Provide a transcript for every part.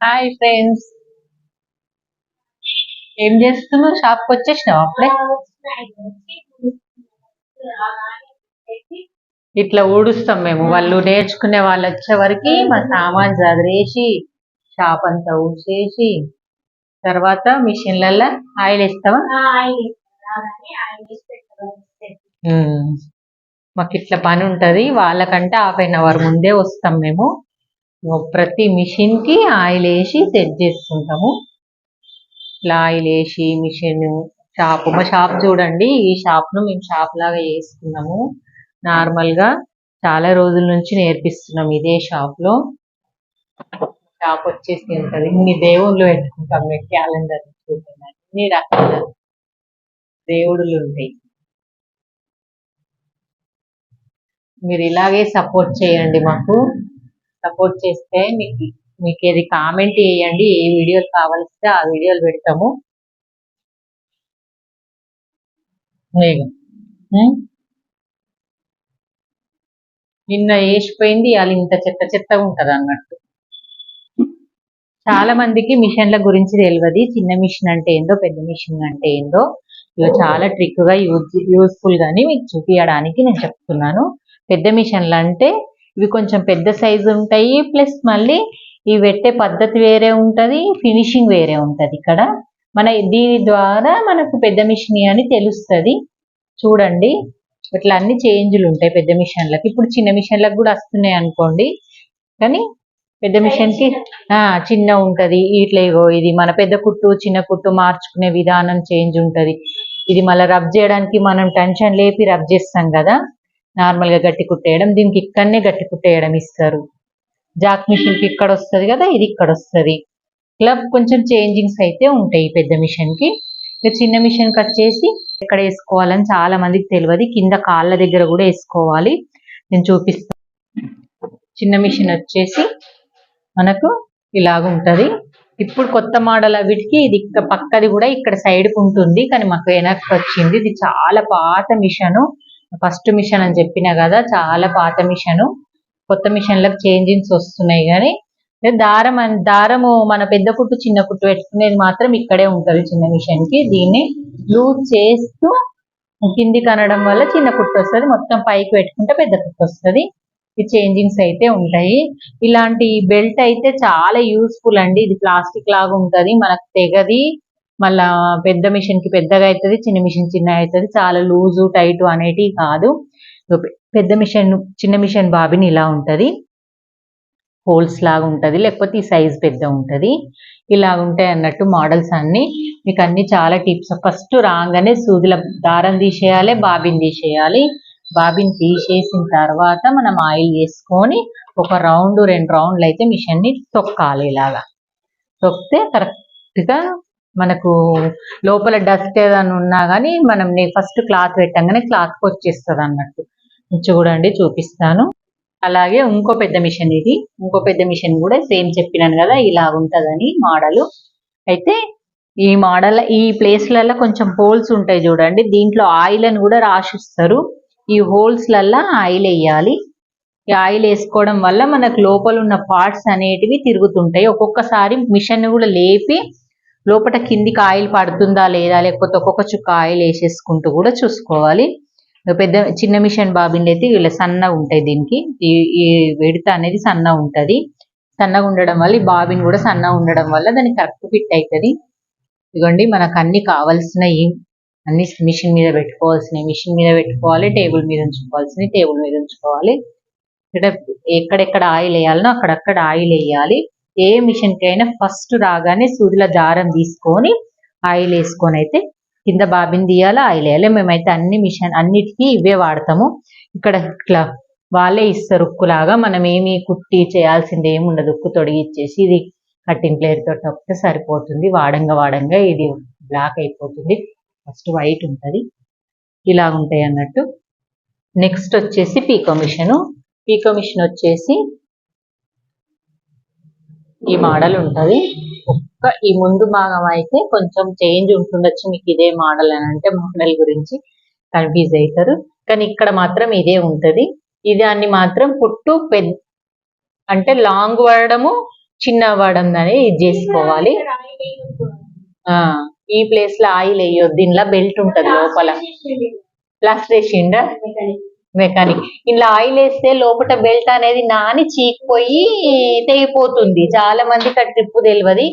Hi friends ఏం చేస్తున్నావు? షాప్కి వచ్చేసినావు అప్పుడే? ఇట్లా ఊడుస్తాం మేము. వాళ్ళు నేర్చుకునే వాళ్ళు వచ్చే వరకు మా సామాన్ చదిరేసి షాప్ అంతా ఊసేసి తర్వాత మిషన్లలో ఆయిల్ వేస్తావా? ఉమ్. మాకు ఇట్లా పని ఉంటది. వాళ్ళకంటే హాఫ్ అన్ అవర్ ముందే వస్తాం మేము. ప్రతి మిషన్కి ఆయిల్ వేసి సెట్ చేసుకుంటాము. ఇలా ఆయిల్ వేసి మిషన్ షాప్ మా షాప్ చూడండి ఈ షాప్ను మేము షాప్ లాగా వేసుకున్నాము నార్మల్గా చాలా రోజుల నుంచి నేర్పిస్తున్నాం ఇదే షాప్లో షాప్ వచ్చేసి ఉంటుంది. ఇన్ని దేవుళ్ళు పెట్టుకుంటాం మేము క్యాలెండర్ అన్ని రకాల దేవుడులు ఉంటాయి. మీరు ఇలాగే సపోర్ట్ చేయండి మాకు. సపోర్ట్ చేస్తే మీకు మీకు ఏది కామెంట్ చేయండి ఏ వీడియోలు కావాల్స్తే ఆ వీడియోలు పెడతాము. నిన్న వేసిపోయింది వాళ్ళు ఇంత చెత్త చెత్తగా ఉంటుంది అన్నట్టు. చాలా మందికి మిషన్ల గురించి తెలియదు చిన్న మిషన్ అంటే ఏందో పెద్ద మిషన్ అంటే ఏందో. ఇవి చాలా ట్రిక్గా యూజ్ యూస్ఫుల్ గాని మీకు చూపించడానికి నేను చెప్తున్నాను. పెద్ద మిషన్లు అంటే ఇవి కొంచెం పెద్ద సైజు ఉంటాయి. ప్లస్ మళ్ళీ ఇవి పెట్టే పద్ధతి వేరే ఉంటది. ఫినిషింగ్ వేరే ఉంటది ఇక్కడ. మన దీని ద్వారా మనకు పెద్ద మిషన్ అని తెలుస్తది. చూడండి. ఇట్లా అన్ని చేంజ్లు ఉంటాయి పెద్ద మిషన్లకు ఇప్పుడు చిన్న మిషన్లకు కూడా వస్తున్నాయి అనుకోండి. కానీ పెద్ద మిషన్కి ఆ చిన్న ఉంటది. ఇట్లా ఇగో ఇది మన పెద్ద కుట్టు చిన్న కుట్టు మార్చుకునే విధానం చేంజ్ ఉంటది. ఇది మళ్ళీ రబ్ చేయడానికి మనం టెన్షన్ లేపి రబ్ చేస్తాం కదా. నార్మల్గా గట్టి కుట్టేయడం దీనికి ఇక్కడనే గట్టి కుట్టేయడం ఇస్తారు. జాక్ మిషన్కి ఇక్కడ వస్తుంది కదా ఇది ఇక్కడ వస్తది ఇలా కొంచెం చేంజింగ్స్ అయితే ఉంటాయి పెద్ద మిషన్కి ఇక చిన్న మిషన్కి వచ్చేసి ఎక్కడ వేసుకోవాలని చాలా మందికి తెలియదు కింద కాళ్ళ దగ్గర కూడా వేసుకోవాలి. నేను చూపిస్తాను చిన్న మిషన్ వచ్చేసి మనకు ఇలాగ ఉంటుంది. ఇప్పుడు కొత్త మోడల్ వీటికి ఇది పక్కది కూడా ఇక్కడ సైడ్కు ఉంటుంది. కానీ మాకు వెనక్కి వచ్చింది. ఇది చాలా పాత మిషన్. ఫస్ట్ మిషన్ అని చెప్పిన కదా చాలా పాత మిషన్. కొత్త మిషన్లకు చేంజింగ్స్ వస్తున్నాయి కానీ దారం దారము మన పెద్ద కుట్టు చిన్న కుట్టు పెట్టుకునేది మాత్రం ఇక్కడే ఉంటది చిన్న మిషన్కి దీన్ని లూజ్ చేస్తూ కింది కనడం వల్ల చిన్న కుట్టు వస్తుంది. మొత్తం పైకి పెట్టుకుంటే పెద్ద కుట్టు వస్తుంది. ఈ చేంజింగ్స్ అయితే ఉంటాయి. ఇలాంటి బెల్ట్ అయితే చాలా యూస్ఫుల్ అండి. ఇది ప్లాస్టిక్ లాగా ఉంటది. మనకు తెగది మళ్ళా పెద్ద మిషన్కి పెద్దగా అవుతుంది చిన్న మిషన్ చిన్నగా అవుతుంది చాలా లూజు టైట్ అనేటివి కాదు. పెద్ద మిషన్ చిన్న మిషన్ బాబిని ఇలా ఉంటది. హోల్స్ లాగా ఉంటది లేకపోతే ఈ సైజ్ పెద్ద ఉంటది. ఇలా ఉంటాయి అన్నట్టు మోడల్స్ అన్ని. మీకు అన్ని చాలా టిప్స్ ఫస్ట్ రాగానే సూదుల దారం తీసేయాలి బాబిన్ తీసేయాలి. బాబిన్ తీసేసిన తర్వాత మనం ఆయిల్ వేసుకొని ఒక రౌండ్ రెండు రౌండ్లు అయితే మిషన్ని తొక్కాలి ఇలాగా. తొక్కితే కరెక్ట్గా మనకు లోపల డస్ట్ ఏదైనా ఉన్నా కానీ మనం ఫస్ట్ క్లాత్ పెట్టంగానే క్లాత్ వచ్చేస్తుంది అన్నట్టు చూడండి చూపిస్తాను. అలాగే ఇంకో పెద్ద మిషన్ ఇది. ఇంకో పెద్ద మిషన్ కూడా సేమ్ చెప్పినాను కదా ఇలా ఉంటదని మోడల్. అయితే ఈ మోడల్ ఈ ప్లేస్లలో కొంచెం హోల్స్ ఉంటాయి చూడండి. దీంట్లో ఆయిల్ అని కూడా రాసిస్తారు. ఈ హోల్స్లల్లా ఆయిల్ వేయాలి. ఈ ఆయిల్ వేసుకోవడం వల్ల మనకు లోపల ఉన్న పార్ట్స్ అనేటివి తిరుగుతుంటాయి. ఒక్కొక్కసారి మిషన్ కూడా లేపి లోపల కిందికి ఆయిల్ పడుతుందా లేదా? లేకపోతే ఒక్కొక్క చుక్క ఆయిల్ వేసేసుకుంటూ కూడా చూసుకోవాలి. పెద్ద చిన్న మిషన్ బాబిన్లు అయితే ఇలా సన్నగా ఉంటాయి దీనికి. ఈ విడత అనేది సన్నగా ఉంటది. సన్నగా ఉండడం వల్ల ఈ బాబిన్ కూడా సన్నగా ఉండడం వల్ల దానికి కరెక్ట్ ఫిట్ అవుతుంది ఇదిగోండి మనకు అన్ని కావాల్సినవి అన్ని మిషన్ మీద పెట్టుకోవాల్సినవి మిషన్ మీద పెట్టుకోవాలి టేబుల్ మీద ఉంచుకోవాల్సినవి టేబుల్ మీద ఉంచుకోవాలి. ఇక్కడ ఎక్కడెక్కడ ఆయిల్ వేయాలనో అక్కడక్కడ ఆయిల్ వేయాలి. ఏ మిషన్ కైనా ఫస్ట్ రాగానే సూదిల దారం తీసుకొని ఆయిల్ వేసుకొని అయితే కింద బాబిన్ తీయాలి ఆయిల్ వేయాలి? మేమైతే అన్ని మిషన్ అన్నిటికీ ఇవే వాడతాము. ఇక్కడ ఇట్లా వాళ్ళే ఇస్తారు ఉక్కులాగా. మనం ఏమి కుట్టి చేయాల్సింది ఏమి ఉండదు. ఉక్కు తొడిగిచ్చేసి ఇది కట్టింగ్ ప్లేయర్ తోటి నొక్కితే సరిపోతుంది. వాడంగా వాడంగా ఇది బ్లాక్ అయిపోతుంది. ఫస్ట్ వైట్ ఉంటుంది. ఇలా ఉంటాయి అన్నట్టు. నెక్స్ట్ వచ్చేసి పీకో మిషన్. పీకో మిషన్ వచ్చేసి ఈ మోడల్ ఉంటది. ఒక్క ఈ ముందు భాగం అయితే కొంచెం చేంజ్ ఉంటుండొచ్చు మీకు ఇదే మోడల్ అని అంటే మోడల్ గురించి కన్ఫ్యూజ్ అవుతారు కానీ ఇక్కడ మాత్రం ఇదే ఉంటది. ఇది అన్ని మాత్రం పుట్టు పెద్ద అంటే లాంగ్ పడడము చిన్న అనేది ఇది చేసుకోవాలి. ఆ ఈ ప్లేస్లో ఆయిల్ వేయొద్దు. దీనిలో బెల్ట్ ఉంటది లోపల. ప్లాస్టర్ వేసిండా మెకానిక్ ఇలా ఆయిల్ వేస్తే లోపల బెల్ట్ అనేది నాని చీకిపోయి తెగిపోతుంది. చాలా మందికి ఆ ట్రిప్ తెలియదు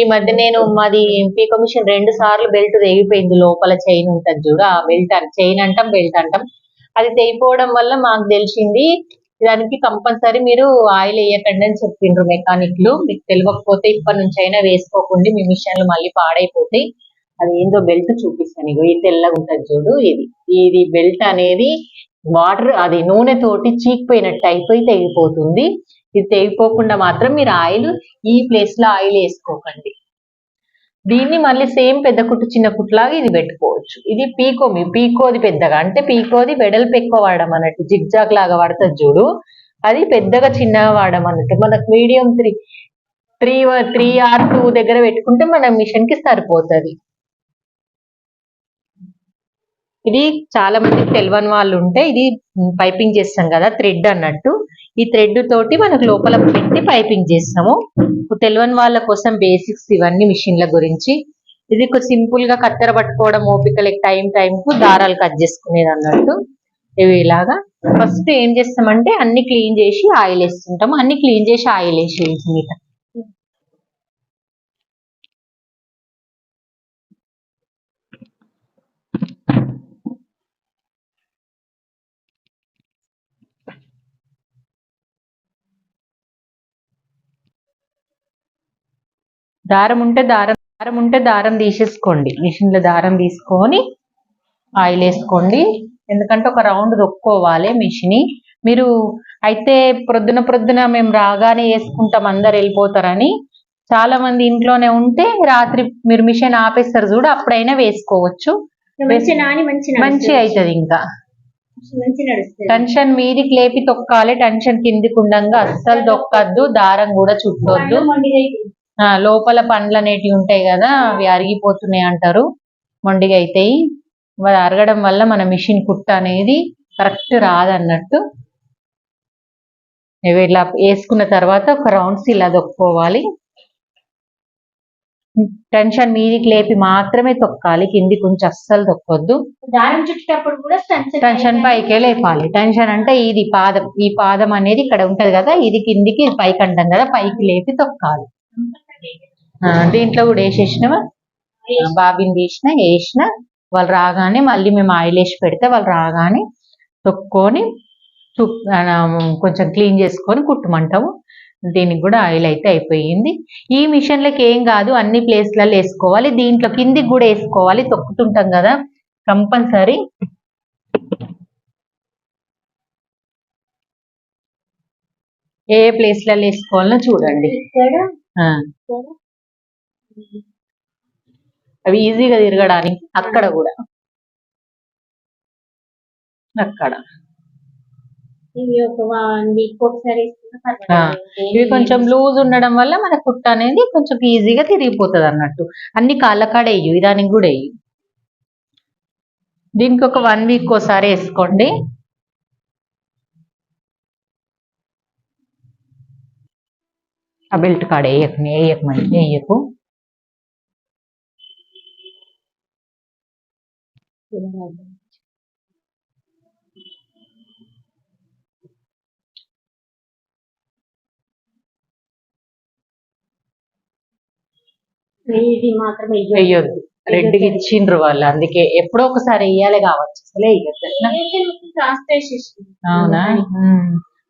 ఈ మధ్య నేను మాది పీకో మిషన్ రెండు సార్లు బెల్ట్ తెగిపోయింది లోపల చైన్ ఉంటుంది చూడు ఆ బెల్ట్ చైన్ అంటాం బెల్ట్ అంటాం. అది తెగిపోవడం వల్ల మాకు తెలిసింది దానికి కంపల్సరీ మీరు ఆయిల్ వేయకండి అని చెప్పిండ్రు మెకానిక్లు. మీకు తెలియకపోతే ఇప్పటి నుంచి అయినా వేసుకోకుండా మీ మిషన్లు మళ్ళీ పాడైపోతాయి అది ఏందో బెల్ట్ చూపిస్తాను ఇగో ఈ తెల్లగా ఉంటుంది చూడు ఇది. ఇది బెల్ట్ అనేది వాటర్ అది నూనె తోటి చీకిపోయినట్టు అయిపోయి తెగిపోతుంది. ఇది తెగిపోకుండా మాత్రం మీరు ఆయిల్ ఈ ప్లేస్లో ఆయిల్ వేసుకోకండి. దీన్ని మళ్ళీ సేమ్ పెద్ద కుట్టు చిన్న కుట్టులాగా ఇది పెట్టుకోవచ్చు. ఇది పీకో మీ పీకోది పెద్దగా అంటే పీకోది వెడల్పు ఎక్కువ వాడడం అన్నట్టు జిగ్జాగ్ లాగా వాడుతుంది చూడు. అది పెద్దగా చిన్నగా వాడడం అన్నట్టు. మనకు medium three three three R two దగ్గర పెట్టుకుంటే మన మిషన్కి సరిపోతుంది. ఇది చాలా మందికి తెలియని వాళ్ళు ఉంటే ఇది పైపింగ్ చేస్తాం కదా థ్రెడ్ అన్నట్టు. ఈ థ్రెడ్ తోటి మనకు లోపల పెట్టి పైపింగ్ చేస్తాము. తెలియని వాళ్ళ కోసం బేసిక్స్ ఇవన్నీ మిషన్ల గురించి. ఇది సింపుల్గా కత్తెర పట్టుకోవడం ఓపిక లేక టైం టైం కు దారాలు కట్ చేసుకునేది అన్నట్టు. ఇవి ఇలాగా. ఫస్ట్ ఏం చేస్తామంటే అన్ని క్లీన్ చేసి ఆయిల్ వేస్తుంటాము. అన్ని క్లీన్ చేసి ఆయిల్ వేసి మీద. దారం ఉంటే దారం దారం ఉంటే దారం తీసేసుకోండి. మిషన్లో దారం తీసుకొని ఆయిల్ వేసుకోండి. ఎందుకంటే ఒక రౌండ్ దొక్కోవాలి మిషన్. మీరు అయితే ప్రొద్దున ప్రొద్దున మేము రాగానే వేసుకుంటాం అందరు వెళ్ళిపోతారని. చాలా మంది ఇంట్లోనే ఉంటే రాత్రి మీరు మిషన్ ఆపేస్తారు చూడు అప్పుడైనా వేసుకోవచ్చు. మంచి అవుతుంది ఇంకా. టెన్షన్ మీదికి లేపి తొక్కాలి టెన్షన్ కిందికి ఉండంగా అస్సలు తొక్కద్దు దారం కూడా చుట్టొద్దు. లోపల పండ్లు అనేటివి ఉంటాయి కదా అవి అరిగిపోతున్నాయి అంటారు. మొండిగా అవుతాయి అరగడం వల్ల మన మిషన్ కుట్ట అనేది కరెక్ట్ రాదన్నట్టు. ఇవి ఇలా వేసుకున్న తర్వాత ఒక రౌండ్స్ ఇలా దొక్కుకోవాలి టెన్షన్ మీదికి లేపి మాత్రమే తొక్కాలి. కింది కొంచెం అస్సలు తొక్కొద్దు. చుట్టేటప్పుడు కూడా టెన్షన్ టెన్షన్ పైకే లేపాలి. టెన్షన్ అంటే ఇది పాదం ఈ పాదం అనేది ఇక్కడ ఉంటది కదా ఇది కిందికి పైకి అంటాం కదా పైకి లేపి తొక్కాలి. దీంట్లో కూడా వేసేసినవా? బాబిని తీసిన వేసిన వాళ్ళు రాగానే మళ్ళీ మేము ఆయిల్ వేసి పెడితే వాళ్ళు రాగానే తొక్కొని కొంచెం క్లీన్ చేసుకొని కుట్టమంటాము. దీనికి కూడా ఆయిల్ అయితే అయిపోయింది. ఈ మిషన్లకి ఏం కాదు అన్ని ప్లేస్లలో వేసుకోవాలి. దీంట్లో కిందికి కూడా వేసుకోవాలి. తొక్కుతుంటాం కదా కంపల్సరీ. ఏ ప్లేస్లలో వేసుకోవాలో చూడండి. అవి ఈజీగా తిరగడానికి అక్కడ కూడా. అక్కడ. ఇవి కొంచెం లూజ్ ఉండడం వల్ల మన కుట్ట అనేది కొంచెం ఈజీగా తిరిగిపోతుంది అన్నట్టు. అన్ని కాళ్ళ కాడ వేయు దానికి కూడా వేయు దీనికి ఒక వన్ వీక్ ఒకసారి వేసుకోండి. ఆ బెల్ట్ కాడ వేయకు వేయకు మరి వేయకు. ఇది మాత్రం వెయ్యొద్దు. వేయొద్దు. రెడ్డికి ఇచ్చిండ్రు వాళ్ళు. అందుకే ఎప్పుడో ఒకసారి వేయాలి కావచ్చు. అసలే. అవునా.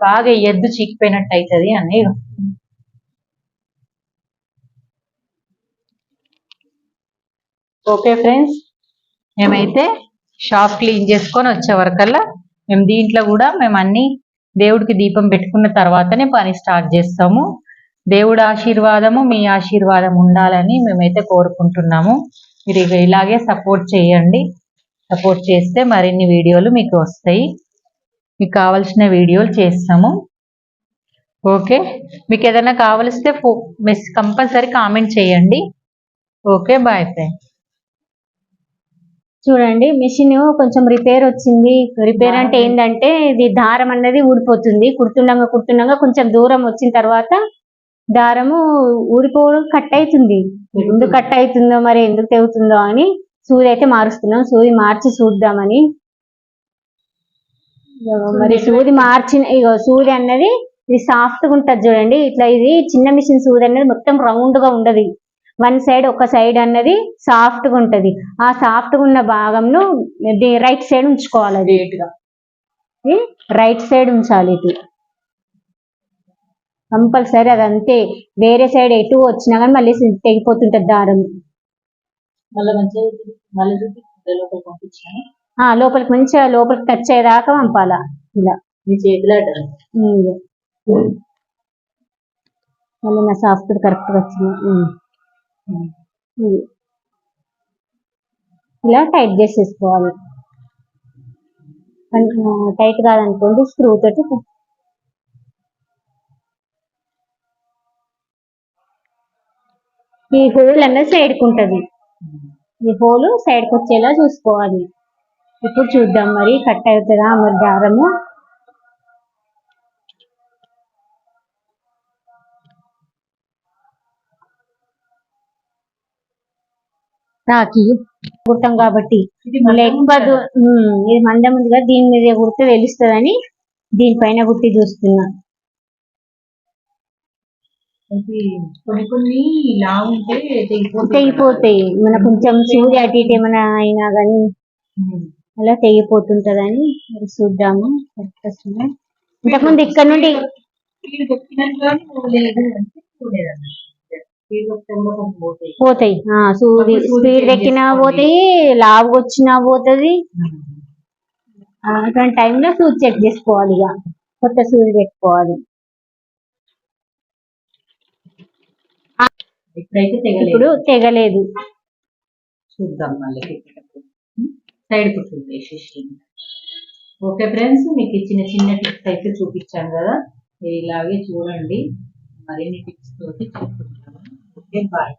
బాగా ఎద్దు చీకిపోయినట్టు అవుతుంది అని ఓకే ఫ్రెండ్స్. మేమైతే షాప్ క్లీన్ చేసుకొని వచ్చే వరకల్లా మేము దీంట్లో కూడా మేము అన్ని దేవుడికి దీపం పెట్టుకున్న తర్వాతనే పని స్టార్ట్ చేస్తాము. దేవుడి ఆశీర్వాదము మీ ఆశీర్వాదం ఉండాలని మేమైతే కోరుకుంటున్నాము. మీరు ఇక ఇలాగే సపోర్ట్ చేయండి. సపోర్ట్ చేస్తే మరిన్ని వీడియోలు మీకు వస్తాయి. మీకు కావాల్సిన వీడియోలు చేస్తాము. ఓకే? మీకు ఏదైనా కావలిస్తే మెస్ కంపల్సరీ కామెంట్ చేయండి. ఓకే? Bye friend. చూడండి మిషన్ కొంచెం రిపేర్ వచ్చింది. రిపేర్ అంటే ఏంటంటే ఇది దారం అన్నది ఊడిపోతుంది. కుడుతుండగా కుడుతుండగా కొంచెం దూరం వచ్చిన తర్వాత దారము ఊడిపోవడం కట్ అవుతుంది. ఎందుకు కట్ అవుతుందో మరి ఎందుకు తెగుతుందో అని సూది అయితే మారుస్తున్నాం. సూది మార్చి చూద్దామని. మరి సూది మార్చిన ఇగో సూది అన్నది ఇది సాఫ్ట్గా ఉంటది చూడండి. ఇట్లా ఇది చిన్న మిషన్ సూది అనేది మొత్తం రౌండ్గా ఉండదు. వన్ సైడ్ ఒక సైడ్ అన్నది సాఫ్ట్గా ఉంటది. ఆ సాఫ్ట్గా ఉన్న భాగంను రైట్ సైడ్ ఉంచుకోవాలి అది. రైట్ సైడ్ ఉంచాలి ఇది. కంపల్సరీ అది అంతే. వేరే సైడ్ ఎటు వచ్చినా కానీ మళ్ళీ తెగిపోతుంటది దారం. లోపలికి మంచిగా లోపలికి టచ్ అయ్యేదాకా పంపాలా. ఇలా. మళ్ళీ నా సాఫ్ట్ కరెక్ట్గా వచ్చింది. ఇలా టైట్ చేసేసుకోవాలి టైట్ కాదనుకోండి స్క్రూ తోటి ఈ హోల్ అనేది సైడ్ ఉంటుంది. ఈ హోల్ సైడ్కి వచ్చేలా చూసుకోవాలి. ఇప్పుడు చూద్దాం మరి కట్ అవుతుందా మరి దారము రాకి కుడతాం కాబట్టి ఉమ్, ఇది మందం ఉంది కదా దీని మీద కుడితే తెలుస్తుందని దీనిపైన కుట్టి చూస్తున్నా. ఇది కొన్ని కొన్ని లావు ఉంటే తెగిపోతాయి. మన కొంచెం సూది అటు ఇటు ఏమైనా అయినా కానీ. అలా తెగిపోతుంటదని మరి చూద్దాము. ఇంతకుముందు ఇక్కడ నుండి పోతాయి. సూది స్పీడ్ ఎక్కినా. పోతాయి లావుగా వచ్చినా పోతుంది. అటువంటి టైంలో సూది చెక్ చేసుకోవాలి ఇక. కొత్త సూది పెట్టుకోవాలి. ఇప్పుడు తెగలేదు. చూద్దాం మళ్ళీ సైడ్ వేసేసి ఓకే ఫ్రెండ్స్ మీకు ఈ చిన్న టిప్స్ అయితే చూపించాను కదా. మీరు ఇలాగే చూడండి. మరిన్ని టిప్స్ తోటి చెప్తుంటాను ఓకే బాయ్